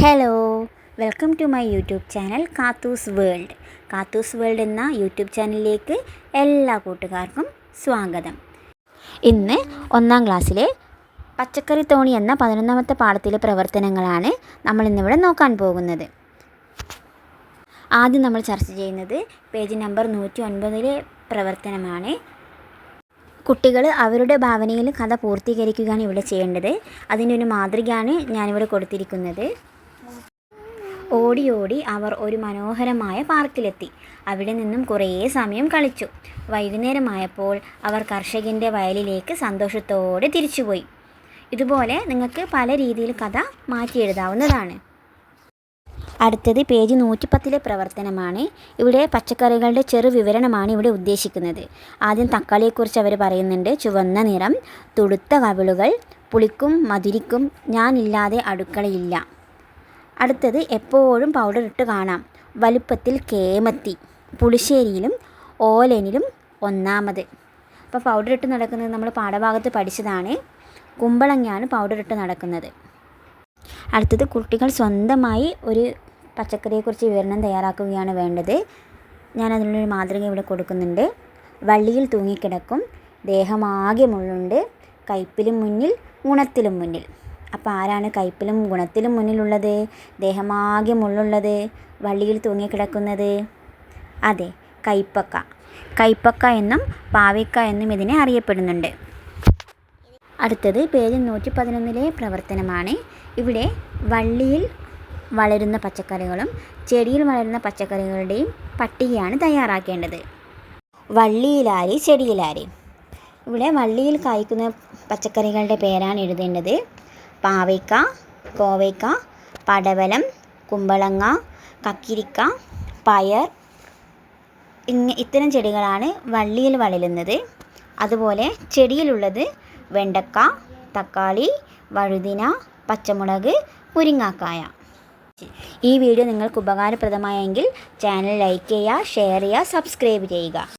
Hello welcome to my YouTube channel Kathoos world Kathoos world എന്ന YouTube ചാനലിലേക്ക് എല്ലാ കൂട്ടുകാർക്കും സ്വാഗതം. ഇന്ന് ഒന്നാം ക്ലാസ്സിലെ പച്ചക്കറി തോണി എന്ന പതിനൊന്നാമത്തെ പാഠത്തിലെ പ്രവർത്തനങ്ങളാണ് നമ്മൾ ഇന്നിവിടെ നോക്കാൻ പോകുന്നത്. ആദ്യം നമ്മൾ ചർച്ച ചെയ്യുന്നത് പേജ് നമ്പർ നൂറ്റി ഒൻപതിലെ പ്രവർത്തനമാണ്. കുട്ടികൾ അവരുടെ ഭാവനയിൽ കഥ പൂർത്തീകരിക്കുകയാണ് ഇവിടെ ചെയ്യേണ്ടത്. അതിന്റെ ഒരു മാതൃകയാണ് ഞാനിവിടെ കൊടുത്തിരിക്കുന്നത്. ഓടി ഓടി അവർ ഒരു മനോഹരമായ പാർക്കിലെത്തി. അവിടെ നിന്നും കുറേ സമയം കളിച്ചു. വൈകുന്നേരമായപ്പോൾ അവർ കർഷകന്റെ വയലിലേക്ക് സന്തോഷത്തോടെ തിരിച്ചുപോയി. ഇതുപോലെ നിങ്ങൾക്ക് പല രീതിയിൽ കഥ മാറ്റി എഴുതാവുന്നതാണ്. അടുത്തത് പേജ് നൂറ്റിപ്പത്തിലെ പ്രവർത്തനമാണ്. ഇവിടെ പച്ചക്കറികളുടെ ചെറു വിവരണമാണ് ഇവിടെ ഉദ്ദേശിക്കുന്നത്. ആദ്യം തക്കാളിയെക്കുറിച്ച് അവർ പറയുന്നുണ്ട്. ചുവന്ന നിറം തുടുത്ത കവിളുകൾ പുളിക്കും മധുരിക്കും ഞാനില്ലാതെ അടുക്കളയില്ല. അടുത്തത് എപ്പോഴും പൗഡർ ഇട്ട് കാണാം. വലുപ്പത്തിൽ കേമത്തി പുളിശ്ശേരിയിലും ഓലനിലും ഒന്നാമത്. അപ്പോൾ പൗഡർ ഇട്ട് നടക്കുന്നത് നമ്മൾ പാഠഭാഗത്ത് പഠിച്ചതാണ്. കുമ്പളങ്ങയാണ് പൗഡർ ഇട്ട് നടക്കുന്നത്. അടുത്തത് കുട്ടികൾ സ്വന്തമായി ഒരു പച്ചക്കറിയെക്കുറിച്ച് വിവരണം തയ്യാറാക്കുകയാണ് വേണ്ടത്. ഞാൻ അതിനുള്ളൊരു മാതൃക ഇവിടെ കൊടുക്കുന്നുണ്ട്. വള്ളിയിൽ തൂങ്ങിക്കിടക്കും ദേഹമാകെ മുള്ളുണ്ട് കയ്പിലും മുന്നിൽ ഉണത്തിലും മുന്നിൽ. അപ്പോൾ ആരാണ് കയ്പിലും ഗുണത്തിലും മുന്നിലുള്ളത്? ദേഹമാകെ മുള്ളുള്ളത്. വള്ളിയിൽ തൂങ്ങിക്കിടക്കുന്നത് അതെ കൈപ്പക്ക. കൈപ്പക്ക എന്നും പാവയ്ക്ക എന്നും ഇതിനെ അറിയപ്പെടുന്നുണ്ട്. അടുത്തത് പേജ് നൂറ്റി പതിനൊന്നിലെ പ്രവർത്തനമാണ്. ഇവിടെ വള്ളിയിൽ വളരുന്ന പച്ചക്കറികളും ചെടിയിൽ വളരുന്ന പച്ചക്കറികളുടെയും പട്ടികയാണ് തയ്യാറാക്കേണ്ടത്. വള്ളിയിലാരി ചെടിയിലാരി? ഇവിടെ വള്ളിയിൽ കായ്ക്കുന്ന പച്ചക്കറികളുടെ പേരാണ് എഴുതേണ്ടത്. പാവയ്ക്ക കോവയ്ക്ക പടവലം കുമ്പളങ്ങ കക്കിരിക്ക പയർ ഇങ്ങ ഇത്തരം ചെടികളാണ് വള്ളിയിൽ വളരുന്നത്. അതുപോലെ ചെടിയിലുള്ളത് വെണ്ടക്ക തക്കാളി വഴുതിന പച്ചമുളക് മുരിങ്ങാക്കായ. ഈ വീഡിയോ നിങ്ങൾക്ക് ഉപകാരപ്രദമായെങ്കിൽ ചാനൽ ലൈക്ക് ചെയ്യുക ഷെയർ ചെയ്യുക സബ്സ്ക്രൈബ് ചെയ്യുക.